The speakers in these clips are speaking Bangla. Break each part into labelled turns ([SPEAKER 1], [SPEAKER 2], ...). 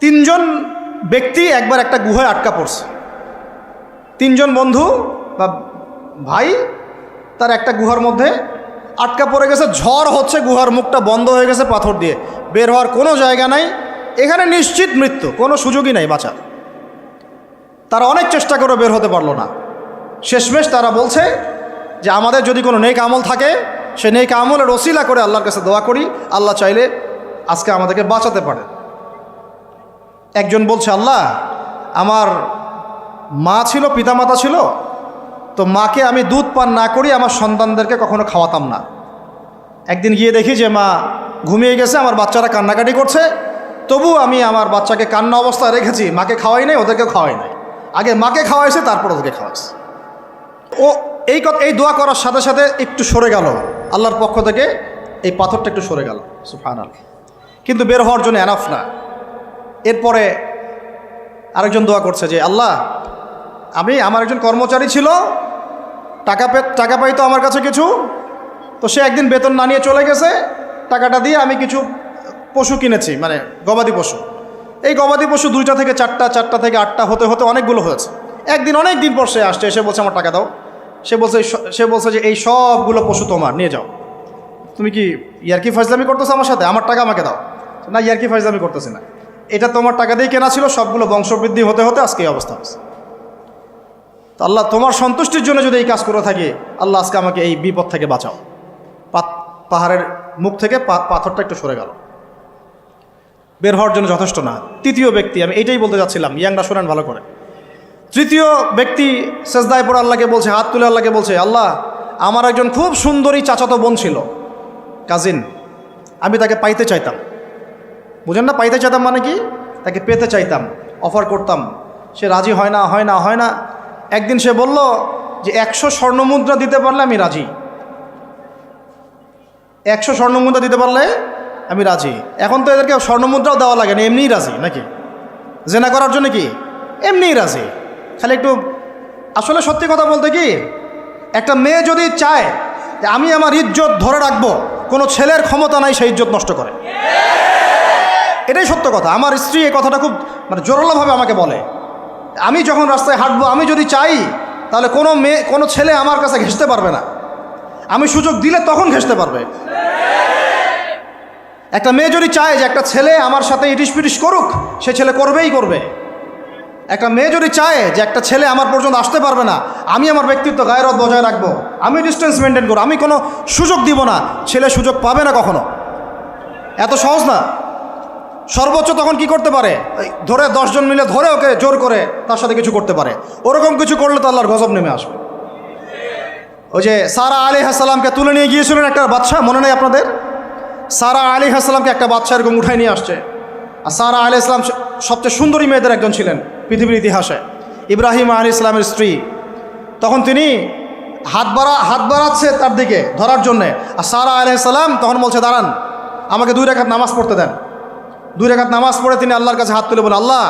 [SPEAKER 1] তিনজন ব্যক্তি একবার একটা গুহায় আটকা পড়ছে। তিনজন বন্ধু বা ভাই তার একটা গুহার মধ্যে আটকা পড়ে গেছে। ঝড় হচ্ছে গুহার মুখটা বন্ধ হয়ে গেছে পাথর দিয়ে। বের হওয়ার কোনো জায়গা নাই। এখানে নিশ্চিত মৃত্যু, কোনো সুযোগই নাই বাঁচার। তারা অনেক চেষ্টা করে বের হতে পারল না। শেষমেশ তারা বলছে যে, আমাদের যদি কোনো নেক আমল থাকে, সে নেক আমলের রসিলা করে আল্লাহর কাছে দোয়া করি। আল্লাহ চাইলে আজকে আমাদেরকে বাঁচাতে পারে একজন বলছে, আল্লাহ, আমার মা ছিল, পিতামাতা ছিল, তো মাকে আমি দুধ পান না করি, আমার সন্তানদেরকে কখনো খাওয়াতাম না। একদিন গিয়ে দেখি যে মা ঘুমিয়ে গেছে, আমার বাচ্চারা কান্নাকাটি করছে, তবু আমি আমার বাচ্চাকে কান্না অবস্থায় রেখেছি, মাকে খাওয়াই নাই ওদেরকে খাওয়াই নাই। আগে মাকে খাওয়াইছে, তারপর ওদেরকে খাওয়াইছে। ও এই কথা এই দোয়া করার সাথে সাথে একটু সরে গেল। আল্লাহর পক্ষ থেকে এই পাথরটা একটু সরে গেল সুফান কিন্তু বের হওয়ার জন্য এনাফ না। এরপরে আরেকজন দোয়া করছে যে, আল্লাহ, আমি, আমার একজন কর্মচারী ছিল, টাকা পে, টাকা পাইতো আমার কাছে কিছু, তো সে একদিন বেতন না নিয়ে চলে গেছে, টাকাটা দিয়ে আমি কিছু পশু কিনেছি মানে গবাদি পশু। এই গবাদি পশু দুইটা থেকে চারটা চারটা থেকে আটটা হতে হতে অনেকগুলো হয়েছে। একদিন, অনেক দিন পর সে আসছে, এসে বলছে, আমার টাকা দাও। সে বলছে সে বলছে যে, এই সবগুলো পশু তোমার, নিয়ে যাও। তুমি কি ইয়ারকি ফাজলামি করতেছো আমার সাথে? আমার টাকা আমাকে দাও। না, ইয়ারকি ফাজলামি করতেছি না। এটা তোমার টাকা দিয়ে কেনা ছিল, সবগুলো বংশবৃদ্ধি হতে হতে আজকে এই অবস্থা হচ্ছে তো আল্লাহ তোমার সন্তুষ্টির জন্য যদি এই কাজ করে থাকি, আল্লাহ আজকে আমাকে এই বিপদ থেকে বাঁচাও। পাহাড়ের মুখ থেকে পাথরটা একটু সরে গেল। বের হওয়ার জন্য যথেষ্ট না। তৃতীয় ব্যক্তি, আমি এইটাই বলতে যাচ্ছিলাম, ইয়াংরা শোনেন ভালো করে। তৃতীয় ব্যক্তি সেজদায় পড়ে আল্লাহকে বলছে, হাত তুলে আল্লাহকে বলছে, আল্লাহ, আমার একজন খুব সুন্দরী চাচাতো বোন ছিল, কাজিন। আমি তাকে পাইতে চাইতাম। বুঝেন না? পাইতে চাইতাম মানে কি? তাকে পেতে চাইতাম অফার করতাম। সে রাজি হয় না হয় না হয় না। একদিন সে বলল যে, একশো স্বর্ণমুদ্রা দিতে পারলে আমি রাজি। একশো স্বর্ণমুদ্রা দিতে পারলে আমি রাজি। এখন তো এদেরকে স্বর্ণমুদ্রাও দেওয়া লাগে না, এমনিই রাজি নাকি? জেনা করার জন্য কি? এমনিই রাজি। খালি একটু, আসলে সত্যি কথা বলতে কি, একটা মেয়ে যদি চায় যে, আমি আমার ইজ্জত ধরে রাখব, কোনো ছেলের ক্ষমতা নাই সেই ইজ্জত নষ্ট করে। এটাই সত্য কথা। আমার স্ত্রী এই কথাটা খুব মানে জোরালোভাবে আমাকে বলে। আমি যখন রাস্তায় হাঁটবো, আমি যদি চাই, তাহলে কোনো মেয়ে, কোনো ছেলে আমার কাছে ঘেঁষতে পারবে না। আমি সুযোগ দিলে তখন ঘেঁষতে পারবে। একটা মেয়ে যদি চায় যে একটা ছেলে আমার সাথে ইটিস পিটিস করুক, সে ছেলে করবেই করবে। একটা মেয়ে যদি চায় যে একটা ছেলে আমার পর্যন্ত আসতে পারবে না, আমি আমার ব্যক্তিত্ব গায়েরত বজায় রাখব, আমি ডিস্টেন্স মেনটেন করব, আমি কোনো সুযোগ দিব না, ছেলে সুযোগ পাবে না কখনো। এত সহজ না। সর্বোচ্চ তখন কি করতে পারে? ধরে দশজন মিলে ধরে ওকে জোর করে তার সাথে কিছু করতে পারে। ওরকম কিছু করলে তো আল্লাহর গজব নেমে আসবে। ওই যে সারা আলী হাসালামকে তুলে নিয়ে গিয়েছিলেন একটা বাচ্চা মনে নেই আপনাদের? সারা আলী হাসালামকে একটা বাচ্চা এরকম উঠাই নিয়ে আসছে। আর সারা আলী ইসলাম সবচেয়ে সুন্দরী মেয়েদের একজন ছিলেন পৃথিবীর ইতিহাসে। ইব্রাহিম আলী ইসলামের স্ত্রী। তখন তিনি হাত বাড়া, হাত বাড়াচ্ছে তার দিকে ধরার জন্যে। আর সারা আলী তখন বলছে, দাঁড়ান, আমাকে দুই রেখাত নামাজ পড়তে দেন। দুই রেখাত নামাজ পড়ে তিনি আল্লাহর কাছে হাত তুলে বলেন আল্লাহ,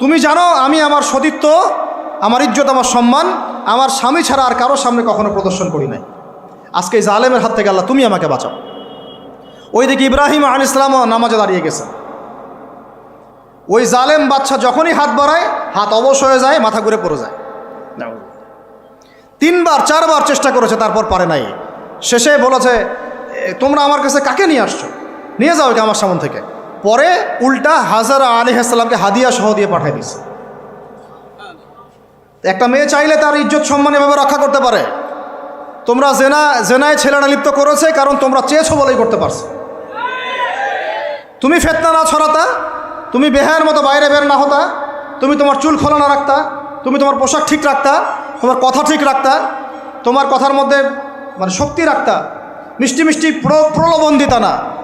[SPEAKER 1] তুমি জানো আমি আমার সতীত্ব, আমার ইজ্জত, আমার সম্মান, আমার স্বামী ছাড়া আর কারোর সামনে কখনো প্রদর্শন করি নাই। আজকে এই জালেমের হাত থেকে আল্লাহ তুমি আমাকে বাঁচাও। ওইদিকে ইব্রাহিম আল ইসলামও নামাজে দাঁড়িয়ে গেছে ওই জালেম বাচ্চা যখনই হাত বাড়ায়, হাত অবশ হয়ে যায়, মাথা ঘুরে পড়ে যায়। তিনবার, চারবার চেষ্টা করেছে, তারপর পারে নাই। শেষে বলেছে তোমরা আমার কাছে কাকে নিয়ে আসছো? নিয়ে যাও আমার সামন থেকে। পরে উল্টা হাজারা আলী হাসালামকে হাদিয়া সহ দিয়ে পাঠিয়ে দিছে একটা মেয়ে চাইলে তার ইজ্জত সম্মান এভাবে রক্ষা করতে পারে। তোমরা জেনা, জেনায় ছেলেরা লিপ্ত করেছে, কারণ তোমরা চেয়েছো বলেই করতে পারছ। তুমি ফেতনা না ছড়াতা, তুমি বেহায়ের মতো বাইরে বের না হতা, তুমি তোমার চুল খোলা না রাখতা, তুমি তোমার পোশাক ঠিক রাখতা, তোমার কথা ঠিক রাখতা, তোমার কথার মধ্যে মানে শক্তি রাখতা, মিষ্টি মিষ্টি প্র- প্রলোভন দিতা না।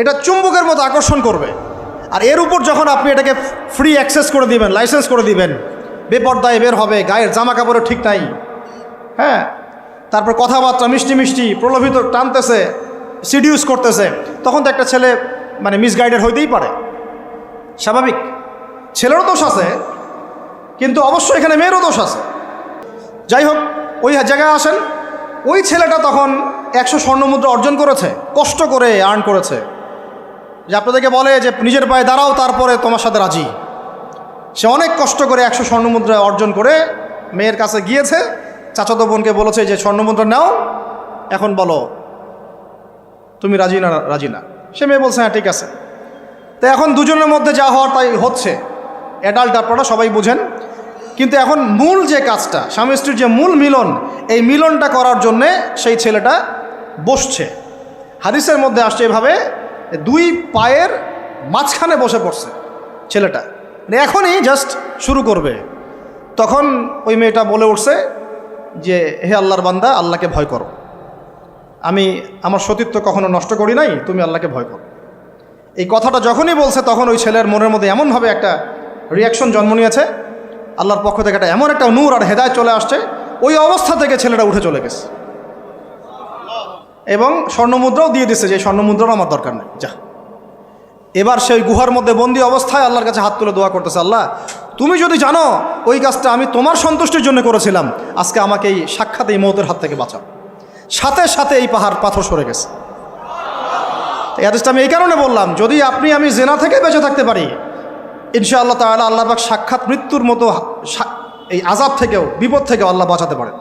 [SPEAKER 1] এটা চুম্বকের মতো আকর্ষণ করবে। আর এর উপর যখন আপনি এটাকে ফ্রি অ্যাক্সেস করে দিবেন লাইসেন্স করে দিবেন, বেপর্দায় বের হবে, গায়ের জামা কাপড়ও ঠিক নাই হ্যাঁ? তারপর কথাবার্তা মিষ্টি মিষ্টি, প্রলোভিত টানতেছে সিডিউস করতেছে, তখন তো একটা ছেলে মানে মিসগাইডেড হইতেই পারে। স্বাভাবিক। ছেলেরও দোষ আছে, কিন্তু অবশ্যই এখানে মেয়েরও দোষ আছে। যাই হোক, ওই জায়গায় আসেন। ওই ছেলেটা তখন একশো স্বর্ণমুদ্রা অর্জন করেছে, কষ্ট করে আর্ন করেছে। যে আপনাদেরকে বলে যে নিজের পায়ে দাঁড়াও, তারপরে তোমার সাথে রাজি। সে অনেক কষ্ট করে একশো স্বর্ণমুদ্রা অর্জন করে মেয়ের কাছে গিয়েছে। চাচাতো বোনকে বলেছে যে স্বর্ণমুদ্রা নাও, এখন বলো, তুমি রাজি না রাজি না? সে মেয়ে বলছে হ্যাঁ ঠিক আছে। তো এখন দুজনের মধ্যে যা হওয়ার তাই হচ্ছে। অ্যাডাল্ট আপনারা সবাই বুঝেন। কিন্তু এখন মূল যে কাজটা, স্বামী স্ত্রীর যে মূল মিলন, এই মিলনটা করার জন্যে সেই ছেলেটা বসছে। হাদিসের মধ্যে আসছে এভাবে দুই পায়ের মাঝখানে বসে পড়ছে ছেলেটা। মানে এখনই জাস্ট শুরু করবে। তখন ওই মেয়েটা বলে উঠছে যে, হে আল্লাহর বান্দা, আল্লাহকে ভয় করো। আমি আমার সতীত্ব কখনো নষ্ট করি নাই, তুমি আল্লাহকে ভয় করো। এই কথাটা যখনই বলছে, তখন ওই ছেলের মনের মধ্যে এমনভাবে একটা রিয়াকশন জন্ম নিয়েছে। আল্লাহর পক্ষ থেকে একটা এমন একটা নূর আর হেদায় চলে আসছে। ওই অবস্থা থেকে ছেলেটা উঠে চলে গেছে। এবং স্বর্ণমুদ্রাও দিয়ে দিছে যে স্বর্ণমুদ্রাও আমার দরকার নেই। যা। এবার সেই গুহার মধ্যে বন্দি অবস্থায় আল্লাহর কাছে হাত তুলে দোয়া করতেছে, আল্লাহ, তুমি যদি জানো ওই কাজটা আমি তোমার সন্তুষ্টির জন্য করেছিলাম, আজকে আমাকে এই সাক্ষাৎ এই মৌতের হাত থেকে বাঁচাও। সাথে সাথে এই পাহাড় পাথর সরে গেছে। এই আমি এই কারণে বললাম, যদি আপনি আমি জেনা থেকে বেঁচে থাকতে পারি, ইনশাআল্লাহ তাহলে আল্লাহ সাক্ষাৎ মৃত্যুর মতো এই আজাব থেকেও, বিপদ থেকেও আল্লাহ বাঁচাতে পারেন।